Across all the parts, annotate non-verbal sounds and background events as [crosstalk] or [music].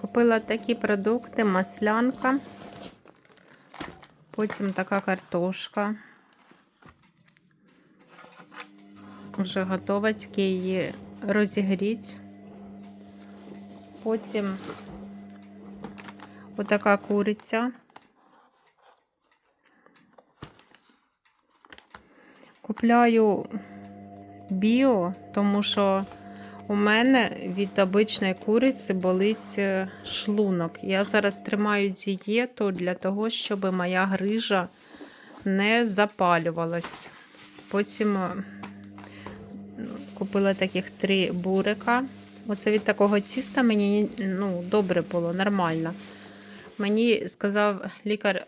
Купила такі продукти, маслянка, потім така картошка. Вже готова, тільки її розігріть. Потім отака куриця. Купляю біо, тому що у мене від обичної куриці болить е, шлунок. Я зараз тримаю дієту для того, щоб моя грижа не запалювалась. Потім е, купила таких три бурика. Оце від такого тіста мені ну, добре було, нормально. Мені сказав лікар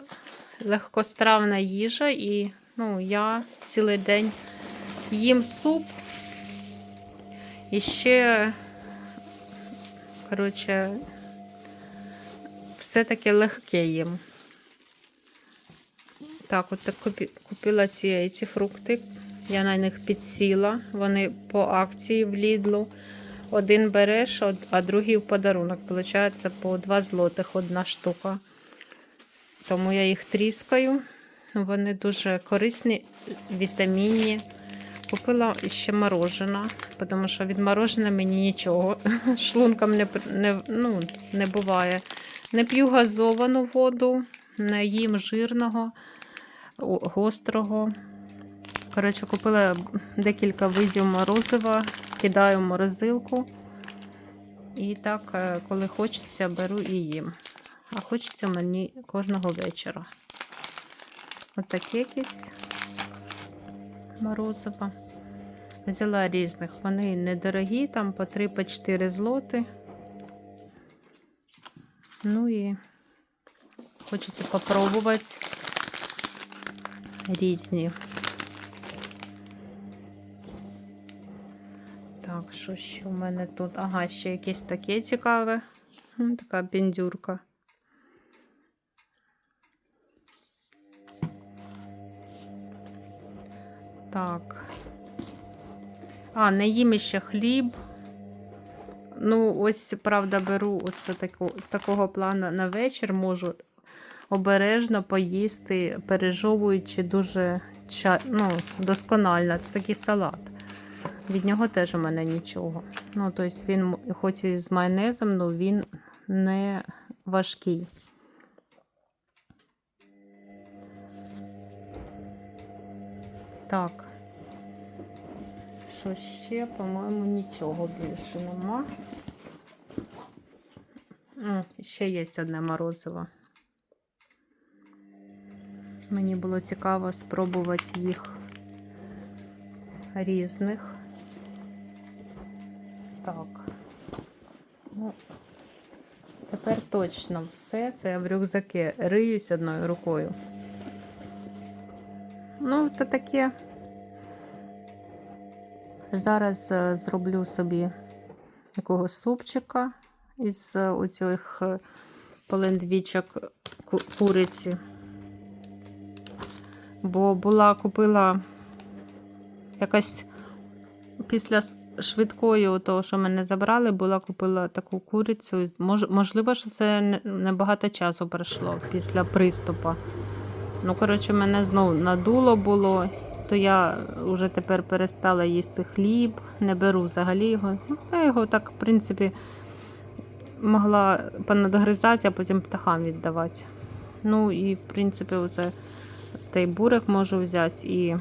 легкостравна їжа, і ну, я цілий день їм суп. І ще, коротше, все-таки легке їм. Так, от так купила ці, ці фрукти. Я на них підсіла. Вони по акції в Лідлу. Один береш, а другий в подарунок. Получається по 2 злотих одна штука. Тому я їх тріскаю. Вони дуже корисні, вітамінні. Купила ще мороженое, тому що від мороженого мені нічого. [laughs] Шлунком не, не, ну, не буває. Не п'ю газовану воду, не їм жирного, гострого. Коротше, купила декілька видів морозива, кидаю в морозилку. І так, е, коли хочеться, беру і їм. А хочеться мені кожного вечора. Отаке якесь морозиво. Взяла різних. Вони недорогі, там по 3-4 злоти. Ну і хочеться попробувати різні. Так, що ще у мене тут? Ага, ще якесь таке цікаве. Така бендюрка. Так. А, не їм ще хліб. Ну, ось, правда, беру оце таку, такого плану на вечір, можу обережно поїсти, пережовуючи дуже ну, досконально. Це такий салат. Від нього теж у мене нічого. Ну, тобто він, хоч і з майонезом, але він не важкий. Так. Що ще, по-моєму, нічого більше нема. М, Ще є одне морозиво. Мені було цікаво спробувати їх різних. Так. Ну, тепер точно все. Це я в рюкзаки риюсь одною рукою. Ну, то таке. Зараз е, зроблю собі якогось супчика із е, оцих е, полендвічок куриці. Бо була купила якась після швидкої того, що мене забрали, була купила таку курицю. Можливо, що це не- небагато часу пройшло після приступу. Ну, коротше, мене знову надуло було, то я вже тепер перестала їсти хліб, не беру взагалі його. Ну, я його так, в принципі, могла понадгризати, а потім птахам віддавати. Ну і, в принципі, оце той бурик можу взяти і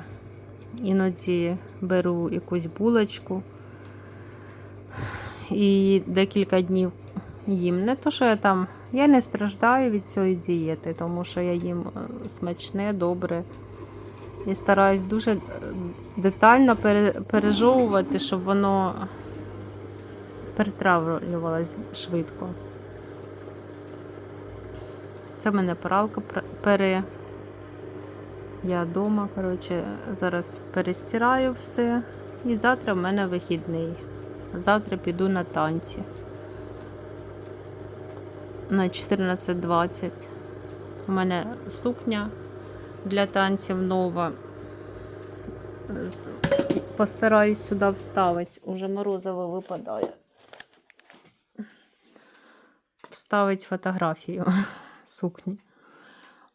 іноді беру якусь булочку. І декілька днів їм. Не то, що я там. Я не страждаю від цієї дієти, тому що я їм е, смачне, добре. І стараюсь дуже е, детально пережовувати, щоб воно перетравлювалось швидко. Це в мене пралка пр- пере. Я вдома, коротше, зараз перестираю все. І завтра в мене вихідний. Завтра піду на танці. На 14.20. У мене сукня для танців нова. Постараюсь сюди вставити. Уже морозиво випадає. вставити фотографію [laughs] сукні.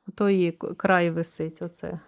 Ото її край висить, оце.